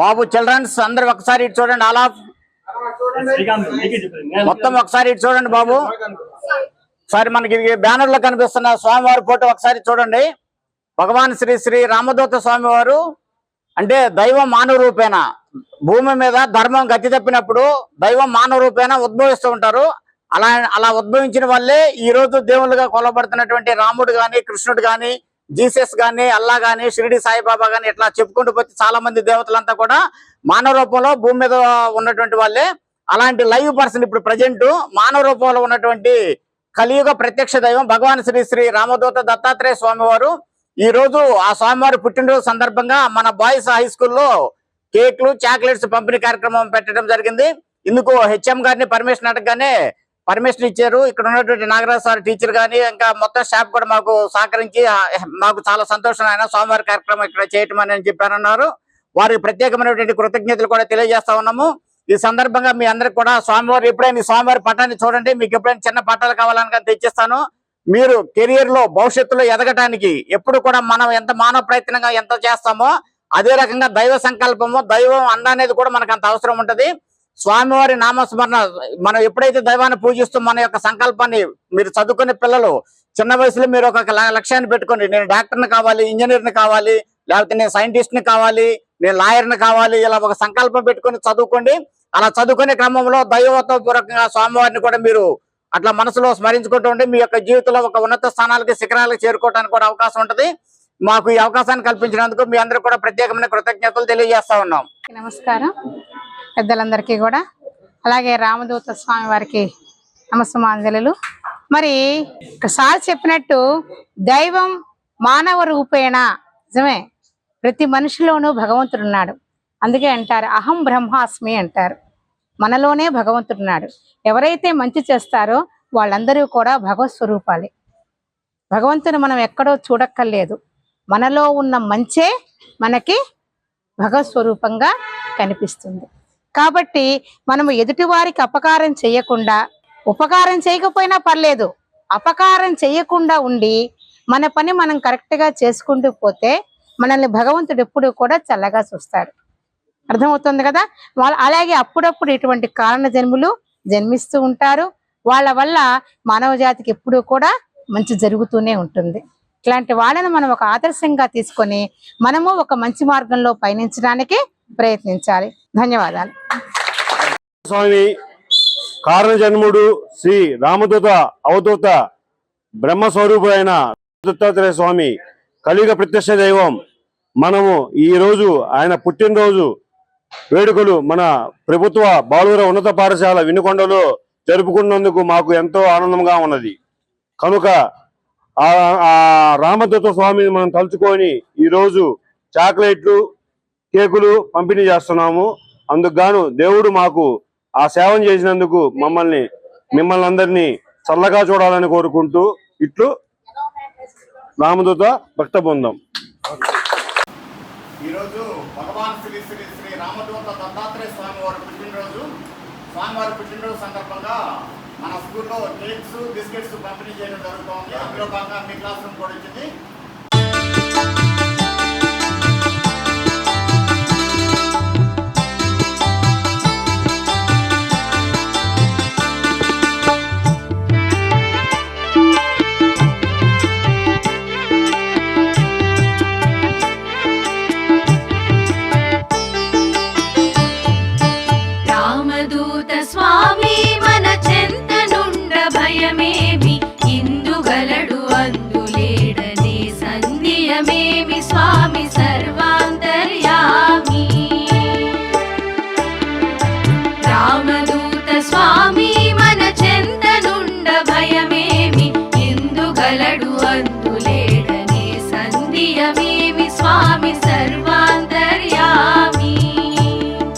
బాబు children's అందరు ఒకసారి ఇటు చూడండి అలా మొత్తం ఒకసారి ఇటు చూడండి బాబు. ఒకసారి మనకి ఇది బ్యానర్లో కనిపిస్తున్న స్వామివారి ఫోటో ఒకసారి చూడండి. భగవాన్ శ్రీ శ్రీ రామదూత స్వామి వారు అంటే దైవం మానవ రూపేణ భూమి మీద ధర్మం గతి తప్పినప్పుడు దైవం మానవ రూపేణ ఉద్భవిస్తూ ఉంటారు. అలా అలా ఉద్భవించిన వల్లే ఈ రోజు దేవుళ్ళుగా కొలబడుతున్నటువంటి రాముడు గాని కృష్ణుడు గాని జీసస్ గాని అల్లా గాని షిరిడి సాయిబాబా గాని ఇట్లా చెప్పుకుంటూ పోతే చాలా మంది దేవతలంతా కూడా మానవ రూపంలో భూమి మీద ఉన్నటువంటి వాళ్ళే. అలాంటి లైవ్ పర్సన్ ఇప్పుడు ప్రజెంట్ మానవ రూపంలో ఉన్నటువంటి కలియుగ ప్రత్యక్ష దైవం భగవాన్ శ్రీ శ్రీ రామదూత దత్తాత్రేయ స్వామి వారు. ఈ రోజు ఆ స్వామివారి పుట్టినరోజు సందర్భంగా మన బాయ్స్ హై స్కూల్లో కేక్లు చాక్లెట్స్ పంపిణీ కార్యక్రమం పెట్టడం జరిగింది. ఇందుకు హెచ్ఎం గారిని పర్మిషన్ అడగగానే పర్మిషన్ ఇచ్చారు. ఇక్కడ ఉన్నటువంటి నాగరాజ్ సార్ టీచర్ గాని ఇంకా మొత్తం స్టాఫ్ కూడా మాకు సహకరించి మాకు చాలా సంతోషం ఆయన స్వామివారి కార్యక్రమం ఇక్కడ చేయటం అని చెప్పారన్నారు. వారికి ప్రత్యేకమైనటువంటి కృతజ్ఞతలు కూడా తెలియజేస్తా ఉన్నాము. ఈ సందర్భంగా మీ అందరికి కూడా స్వామివారు ఎప్పుడైనా స్వామివారి పట్టాన్ని చూడండి. మీకు ఎప్పుడైనా చిన్న పట్టాలు కావాలని కానీ తెచ్చిస్తాను. మీరు కెరియర్లో భవిష్యత్తులో ఎదగటానికి ఎప్పుడు కూడా మనం ఎంత మానవ ప్రయత్నంగా ఎంత చేస్తామో అదే రకంగా దైవ సంకల్పము దైవం అందనేది అనేది కూడా మనకు అంత అవసరం ఉంటది. స్వామివారి నామస్మరణ మనం ఎప్పుడైతే దైవాన్ని పూజిస్తూ మన యొక్క సంకల్పాన్ని మీరు చదువుకునే పిల్లలు చిన్న వయసులో మీరు ఒక లక్ష్యాన్ని పెట్టుకోండి. నేను డాక్టర్ని కావాలి ఇంజనీర్ని కావాలి లేకపోతే నేను సైంటిస్ట్ని కావాలి నేను లాయర్ని కావాలి ఇలా ఒక సంకల్పం పెట్టుకొని చదువుకోండి. అలా చదువుకునే క్రమంలో దైవత్వ పూర్వకంగా స్వామివారిని కూడా మీరు అట్లా మనసులో స్మరించుకుంటూ ఉంటే మీ యొక్క జీవితంలో ఒక ఉన్నత స్థానాలకి శిఖరాలకు చేరుకోవడానికి కూడా అవకాశం ఉంటుంది. మాకు ఈ అవకాశాన్ని కల్పించినందుకు మీ అందరూ కూడా ప్రత్యేకమైన కృతజ్ఞతలు తెలియజేస్తా ఉన్నాం. నమస్కారం. పెద్దలందరికీ కూడా. అలాగే రామదూత స్వామి వారికి నమస్మాంజలు మరి సార్ చెప్పినట్టు దైవం మానవ రూపేణ. నిజమే. ప్రతి మనిషిలోనూ భగవంతుడు ఉన్నాడు అందుకే అంటారు అహం బ్రహ్మాస్మి అంటారు. మనలోనే భగవంతుడున్నాడు. ఎవరైతే మంచి చేస్తారో వాళ్ళందరూ కూడా భగవత్ స్వరూపాలే భగవంతుని మనం ఎక్కడో చూడక్కర్లేదు. మనలో ఉన్న మంచే మనకి భగవత్ స్వరూపంగా కనిపిస్తుంది. కాబట్టి మనము ఎదుటివారికి అపకారం చేయకుండా ఉపకారం చేయకపోయినా పర్లేదు అపకారం చేయకుండా ఉండి మన పని మనం కరెక్ట్గా చేసుకుంటూ పోతే మనల్ని భగవంతుడు ఎప్పుడు కూడా చల్లగా చూస్తాడు. అర్థమవుతుంది కదా? వాళ్ళ అలాగే అప్పుడప్పుడు ఇటువంటి కారణ జన్ములు జన్మిస్తూ ఉంటారు. వాళ్ళ వల్ల మానవ జాతికి ఎప్పుడూ కూడా మంచి జరుగుతూనే ఉంటుంది. ఇట్లాంటి వాళ్ళను మనం ఒక ఆదర్శంగా తీసుకొని మనము ఒక మంచి మార్గంలో పయనించడానికి ప్రయత్నించాలి. ధన్యవాదాలు. స్వామి కారణ జన్ముడు శ్రీ రామదూత అవధూత బ్రహ్మస్వరూపుడైన దత్తాత్రేయ స్వామి కలియుగ ప్రత్యక్ష దైవం. మనము ఈ రోజు ఆయన పుట్టినరోజు వేడుకలు మన ప్రభుత్వ బాలుర ఉన్నత పాఠశాల వినుకొండలో జరుపుకున్నందుకు మాకు ఎంతో ఆనందంగా ఉన్నది. కనుక ఆ రామదత్త స్వామిని మనం తలుచుకొని ఈ రోజు చాక్లెట్లు కేకులు పంపిణీ చేస్తున్నాము. అందుకు గాను దేవుడు మాకు ఆ సేవం చేసినందుకు మమ్మల్ని మిమ్మల్ని అందరినీ చల్లగా చూడాలని కోరుకుంటూ ఇట్లు రామదూత భక్త బృందం ఈరోజు భగవాన్ శ్రీ శ్రీ శ్రీ రామదూత దత్తాత్రేయ స్వామి వారి పుట్టినరోజు. స్వామివారి పుట్టినరోజు సందర్భంగా మన స్కూల్లో కేక్స్ బిస్కెట్స్ పంపిణీ చేయడం జరుగుతోంది. అందులో భాగంగా మీ క్లాస్ రూమ్ కూడా వచ్చింది. Miami.